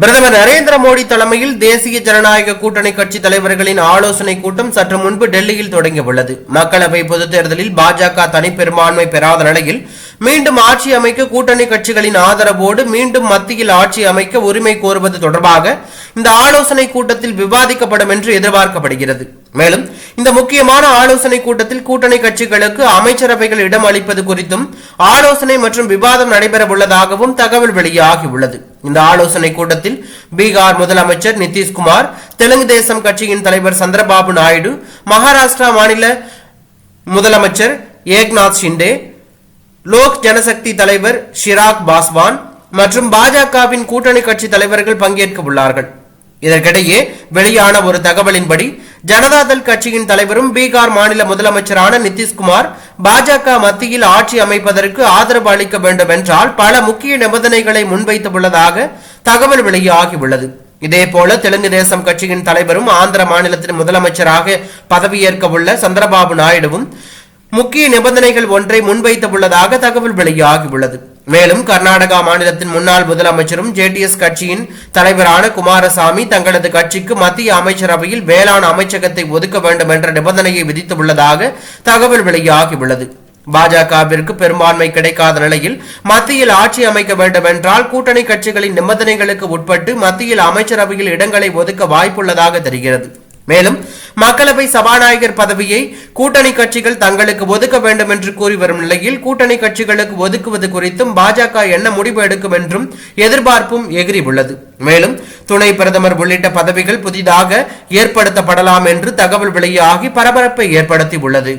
பிரதமர் நரேந்திர மோடி தலைமையில் தேசிய ஜனநாயக கூட்டணி கட்சி தலைவர்களின் ஆலோசனை கூட்டம் சற்று முன்பு டெல்லியில் தொடங்கியுள்ளது. மக்களவை பொதுத் தேர்தலில் பாஜக தனிப்பெரும்பான்மை பெறாத நிலையில் மீண்டும் ஆட்சி அமைக்க கூட்டணி கட்சிகளின் ஆதரவோடு மீண்டும் மத்தியில் ஆட்சி அமைக்க உரிமை கோருவது தொடர்பாக இந்த ஆலோசனை கூட்டத்தில் விவாதிக்கப்படும் என்று எதிர்பார்க்கப்படுகிறது. மேலும் இந்த முக்கியமான ஆலோசனை கூட்டத்தில் கூட்டணி கட்சிகளுக்கு அமைச்சரவைகள் இடம் அளிப்பது குறித்தும் ஆலோசனை மற்றும் விவாதம் நடைபெற உள்ளதாகவும் தகவல் வெளியாகியுள்ளது. இந்த ஆலோசனை கூட்டத்தில் பீகார் முதலமைச்சர் நிதிஷ்குமார் தெலுங்கு தேசம் கட்சியின் தலைவர் சந்திரபாபு நாயுடு மகாராஷ்டிரா மாநில முதலமைச்சர் ஏக்நாத் ஷிண்டே லோக் ஜனசக்தி தலைவர் ஷிராக் பாஸ்வான் மற்றும் பாஜகவின் கூட்டணி கட்சி தலைவர்கள் பங்கேற்க உள்ளார்கள் இதற்கிடையே வெளியான ஒரு தகவலின்படி ஜனதாதள் கட்சியின் தலைவரும் பீகார் மாநில முதலமைச்சரான நிதிஷ்குமார் பாஜக மத்தியில் ஆட்சி அமைப்பதற்கு ஆதரவு அளிக்க வேண்டும் என்றால் பல முக்கிய நிபந்தனைகளை முன்வைத்துள்ளதாக தகவல் வெளியாகியுள்ளது. இதேபோல தெலுங்கு தேசம் கட்சியின் தலைவரும் ஆந்திர மாநிலத்தின் முதலமைச்சராக பதவியேற்க உள்ள சந்திரபாபு நாயுடுவும் முக்கிய நிபந்தனைகள் ஒன்றை முன்வைத்துள்ளதாக தகவல் வெளியாகியுள்ளது. மேலும் கர்நாடகா மாநிலத்தின் முன்னாள் முதலமைச்சரும் ஜேடிஎஸ் கட்சியின் தலைவரான குமாரசாமி தங்களது கட்சிக்கு மத்திய அமைச்சரவையில் வேளாண் அமைச்சகத்தை ஒதுக்க வேண்டும் என்ற நிபந்தனையை விதித்துள்ளதாக தகவல் வெளியாகியுள்ளது. பாஜகவிற்கு பெரும்பான்மை கிடைக்காத நிலையில் மத்தியில் ஆட்சி அமைக்க வேண்டும் என்றால் கூட்டணி கட்சிகளின் நிபந்தனைகளுக்கு உட்பட்டு மத்தியில் அமைச்சரவையில் இடங்களை ஒதுக்க வாய்ப்புள்ளதாக தெரிகிறது. மேலும் மக்களவை சபாநாயகர் பதவியை கூட்டணி கட்சிகள் தங்களுக்கு ஒதுக்க வேண்டும் என்று கூறி வரும் நிலையில் கூட்டணி கட்சிகளுக்கு ஒதுக்குவது குறித்தும் பாஜக என்ன முடிவு எடுக்கும் என்றும் எதிர்பார்ப்பும் எகிரி உள்ளது. மேலும் துணை பிரதமர் உள்ளிட்ட பதவிகள் புதிதாக ஏற்படுத்தப்படலாம் என்று தகவல் வெளியாகி பரபரப்பை ஏற்படுத்தி உள்ளது.